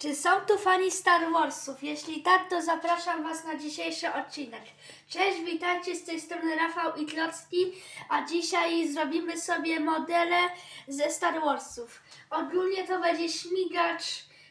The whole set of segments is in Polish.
Czy są tu fani Star Warsów? Jeśli tak, to zapraszam Was na dzisiejszy odcinek. Cześć, witajcie z tej strony Rafał i Klocki, a dzisiaj zrobimy sobie modele ze Star Warsów. Ogólnie to będzie śmigacz,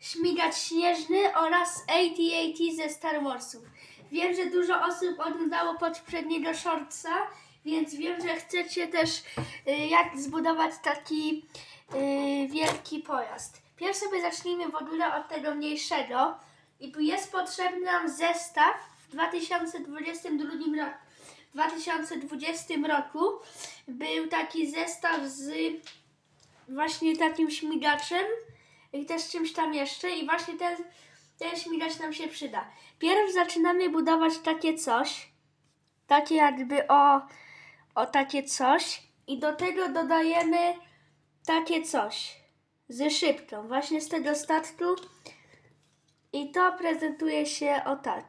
śmigacz śnieżny oraz AT-AT ze Star Warsów. Wiem, że dużo osób oglądało poprzedniego shortsa, więc wiem, że chcecie też y, jak zbudować taki y, wielki pojazd. Pierwszy sobie zacznijmy w ogóle od tego mniejszego. I tu jest potrzebny nam zestaw w 2022 roku. W 2020 roku był taki zestaw z właśnie takim śmigaczem i też czymś tam jeszcze i właśnie ten, ten śmigacz nam się przyda. Pierw zaczynamy budować takie coś, takie jakby o, o takie coś i do tego dodajemy takie coś ze szybką, właśnie z tego statku i to prezentuje się o tak.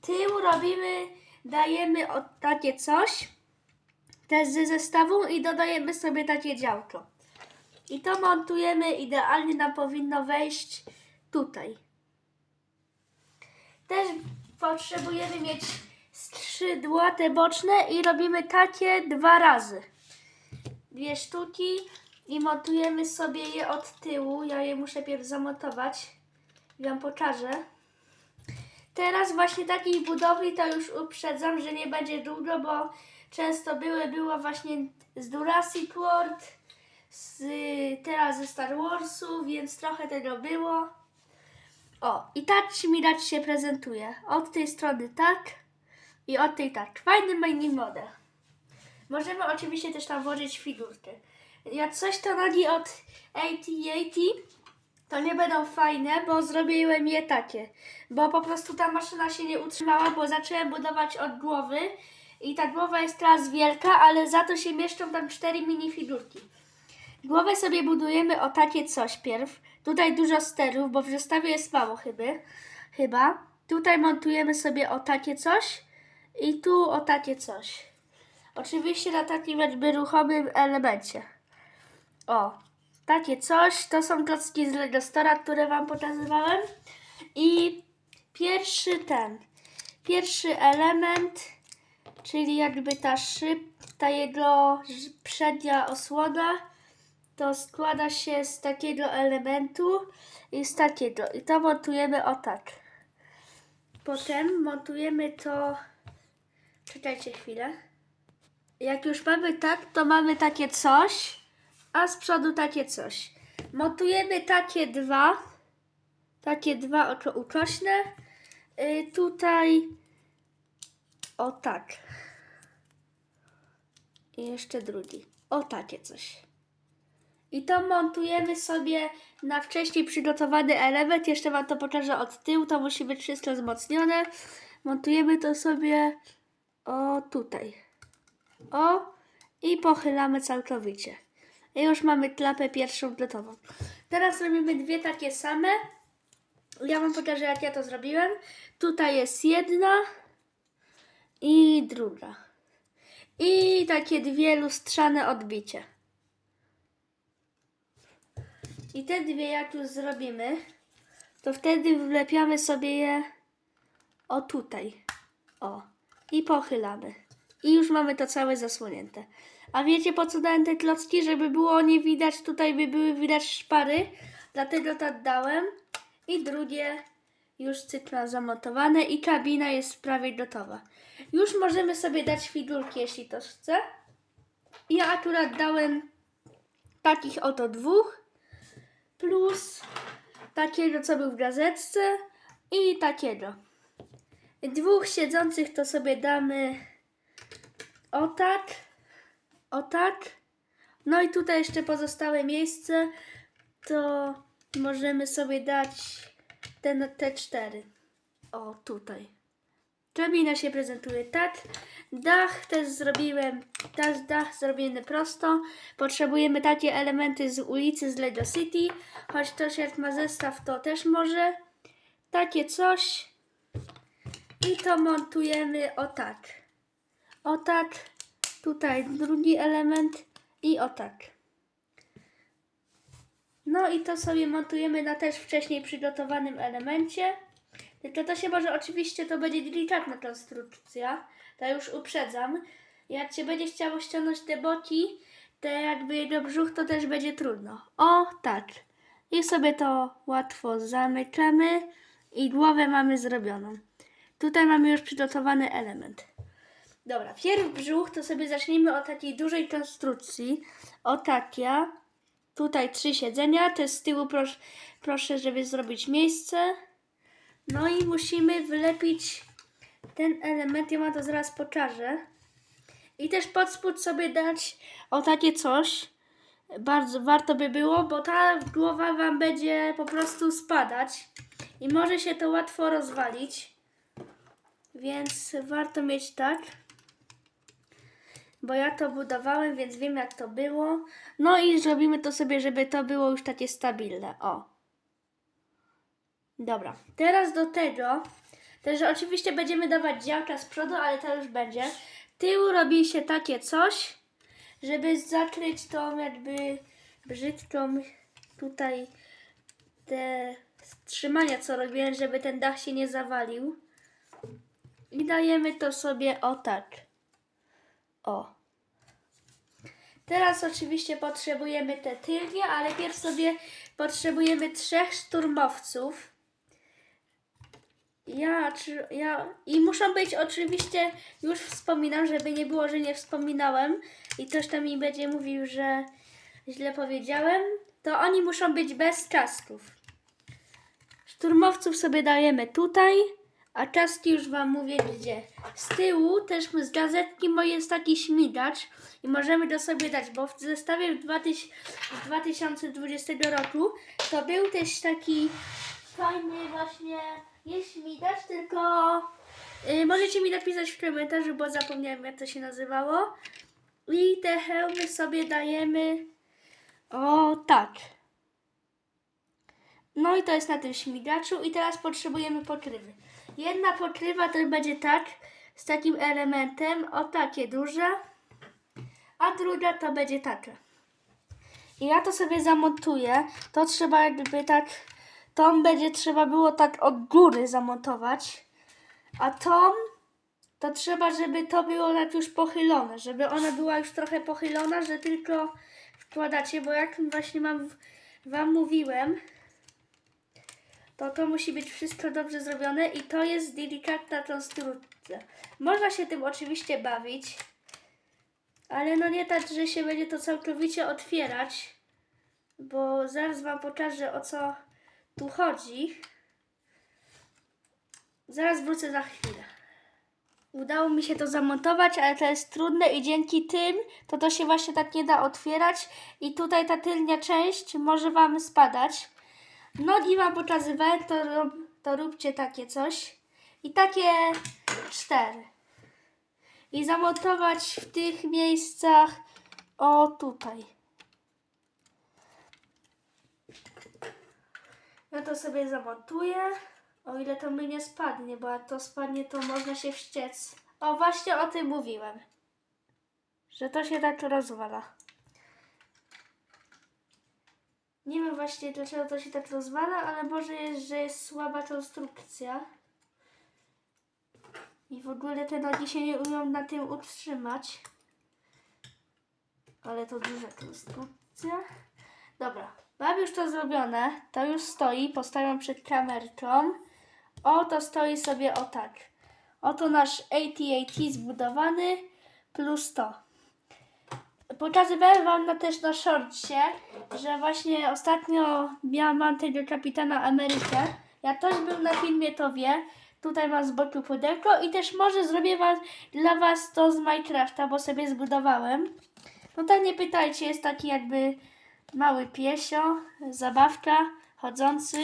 Tył robimy, dajemy o takie coś też ze zestawu i dodajemy sobie takie działko. I to montujemy, idealnie nam powinno wejść tutaj. Też potrzebujemy mieć skrzydła te boczne i robimy takie dwa razy. Dwie sztuki i montujemy sobie je od tyłu. Ja je muszę pierw zamontować i Wam pokażę. Teraz właśnie takiej budowli to już uprzedzam, że nie będzie długo, bo często były, było właśnie z Jurassic World, z, teraz ze Star Warsu, więc trochę tego było. O, i tak śmigacz się prezentuje. Od tej strony tak i od tej tak. Fajny mini model. Możemy oczywiście też tam włożyć figurkę. Jak coś to nogi od AT-AT, to nie będą fajne, bo zrobiłem je takie. Bo po prostu ta maszyna się nie utrzymała, bo zacząłem budować od głowy i ta głowa jest teraz wielka, ale za to się mieszczą tam cztery minifigurki. Głowę sobie budujemy o takie coś pierw. Tutaj dużo sterów, bo w zestawie jest mało chyba. chyba. Tutaj montujemy sobie o takie coś i tu o takie coś. Oczywiście na takim jakby ruchomym elemencie. O, takie coś. To są klocki z Lego Stora, które Wam pokazywałem. I pierwszy ten, pierwszy element, czyli jakby ta szyb, ta jego przednia osłona, to składa się z takiego elementu i z takiego. I to montujemy o tak. Potem montujemy to. Czekajcie chwilę. Jak już mamy tak, to mamy takie coś, a z przodu takie coś. Montujemy takie dwa, takie dwa oko ukośne. Y, tutaj o tak. I jeszcze drugi. O takie coś. I to montujemy sobie na wcześniej przygotowany element. Jeszcze Wam to pokażę od tyłu. To musi być wszystko wzmocnione. Montujemy to sobie o tutaj. O i pochylamy całkowicie. Już mamy klapę pierwszą gotową. Teraz robimy dwie takie same. Ja Wam pokażę, jak ja to zrobiłem. Tutaj jest jedna i druga. I takie dwie lustrzane odbicie. I te dwie, jak już zrobimy, to wtedy wlepiamy sobie je o tutaj. O. I pochylamy. I już mamy to całe zasłonięte. A wiecie po co dałem te klocki? Żeby było nie widać, tutaj by były widać szpary. Dlatego tak dałem. I drugie już cykla zamontowane i kabina jest prawie gotowa. Już możemy sobie dać figurki, jeśli to chce. Ja akurat dałem takich oto dwóch plus takiego, co był w gazetce i takiego. Dwóch siedzących to sobie damy o tak, o tak. No i tutaj jeszcze pozostałe miejsce, to możemy sobie dać ten, te cztery. O, tutaj. Drabina się prezentuje tak. Dach też zrobiłem, też dach zrobiony prosto. Potrzebujemy takie elementy z ulicy, z Lego City. Choć ktoś jak ma zestaw, to też może. Takie coś. I to montujemy o tak. O tak. Tutaj drugi element i o tak. No i to sobie montujemy na też wcześniej przygotowanym elemencie. Tylko to się może oczywiście, to będzie delikatna konstrukcja. To już uprzedzam. Jak cię będzie chciało ściągnąć te boki, te jakby jego brzuch, to też będzie trudno. O, tak. I sobie to łatwo zamykamy i głowę mamy zrobioną. Tutaj mamy już przygotowany element. Dobra, pierw brzuch to sobie zacznijmy od takiej dużej konstrukcji. O takia. Tutaj trzy siedzenia, te z tyłu proszę, proszę, żeby zrobić miejsce. No i musimy wylepić ten element, ja wam to zaraz pokażę. I też pod spód sobie dać o takie coś. Bardzo warto by było, bo ta głowa wam będzie po prostu spadać i może się to łatwo rozwalić. Więc warto mieć tak. Bo ja to budowałem, więc wiem jak to było. No i zrobimy to sobie, żeby to było już takie stabilne. O. Dobra. Teraz do tego, też oczywiście będziemy dawać działka z przodu, ale to już będzie. Tyłu robi się takie coś, żeby zakryć tą jakby brzydką tutaj te trzymania, co robiłem, żeby ten dach się nie zawalił. I dajemy to sobie o tak. O. Teraz oczywiście potrzebujemy te tylnie, ale pierw sobie potrzebujemy trzech szturmowców. Ja, czy, ja i muszą być oczywiście, już wspominam, żeby nie było, że nie wspominałem i ktoś tam mi będzie mówił, że źle powiedziałem, to oni muszą być bez kasków. Szturmowców sobie dajemy tutaj, a kaski już Wam mówię gdzie. Z tyłu też z gazetki moje jest taki śmigacz i możemy to sobie dać, bo w zestawie w 2000 z 2020 roku to był też taki fajny właśnie, nie śmigacz, tylko y, możecie mi napisać w komentarzu, bo zapomniałem jak to się nazywało. I te hełmy sobie dajemy o tak. No i to jest na tym śmigaczu i teraz potrzebujemy pokrywy. Jedna pokrywa to będzie tak, z takim elementem, o takie duże, a druga to będzie taka. I ja to sobie zamontuję, to trzeba jakby tak, tą będzie trzeba było tak od góry zamontować, a tą to trzeba, żeby to było tak już pochylone, żeby ona była już trochę pochylona, że tylko wkładacie, bo jak właśnie mam, wam mówiłem, to to musi być wszystko dobrze zrobione i to jest delikatna konstrukcja. Można się tym oczywiście bawić, ale no nie tak, że się będzie to całkowicie otwierać, bo zaraz wam pokażę o co tu chodzi. Zaraz wrócę za chwilę. Udało mi się to zamontować, ale to jest trudne i dzięki tym to to się właśnie tak nie da otwierać i tutaj ta tylnia część może Wam spadać. Nogi Wam pokazywałem, to, rob- to róbcie takie coś. I takie cztery. I zamontować w tych miejscach o tutaj. Ja to sobie zamontuję. O ile to mi nie spadnie, bo jak to spadnie, to można się wściec. O, właśnie o tym mówiłem. Że to się tak rozwala. Nie wiem właśnie dlaczego to się tak rozwala, ale może jest, że jest słaba konstrukcja. I w ogóle te nogi się nie umią na tym utrzymać. Ale to duża konstrukcja. Dobra, mam już to zrobione. To już stoi. Postawiam przed kamerką. O, to stoi sobie o tak. Oto nasz AT-AT zbudowany plus to. Pokazywałem Wam na, też na shortcie, że właśnie ostatnio miałam tego Kapitana Amerykę. Jak ktoś był na filmie, to wie. Tutaj mam z boku pudełko i też może zrobię was, dla Was to z Minecrafta, bo sobie zbudowałem. No tak nie pytajcie, jest taki jakby mały piesio, zabawka, chodzący.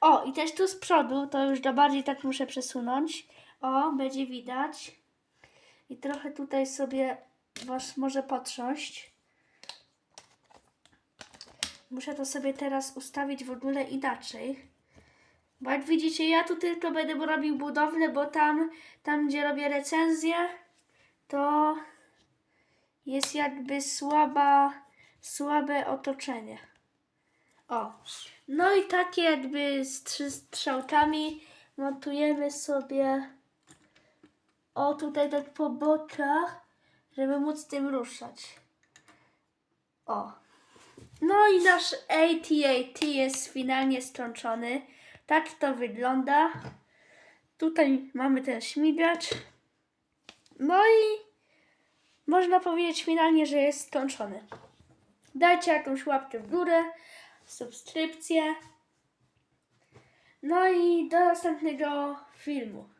O, i też tu z przodu, to już do bardziej tak muszę przesunąć. O, będzie widać. I trochę tutaj sobie was może potrząść. Muszę to sobie teraz ustawić w ogóle inaczej. Bo jak widzicie, ja tu tylko będę robił budowlę, bo tam, tam gdzie robię recenzję, to jest jakby słaba, słabe otoczenie. O. No i takie jakby z trzy strzałkami montujemy sobie o tutaj tak po bokach, żeby móc tym ruszać. O. No i nasz AT-AT jest finalnie skończony. Tak to wygląda. Tutaj mamy ten śmigacz. No i można powiedzieć finalnie, że jest skończony. Dajcie jakąś łapkę w górę, subskrypcję. No i do następnego filmu.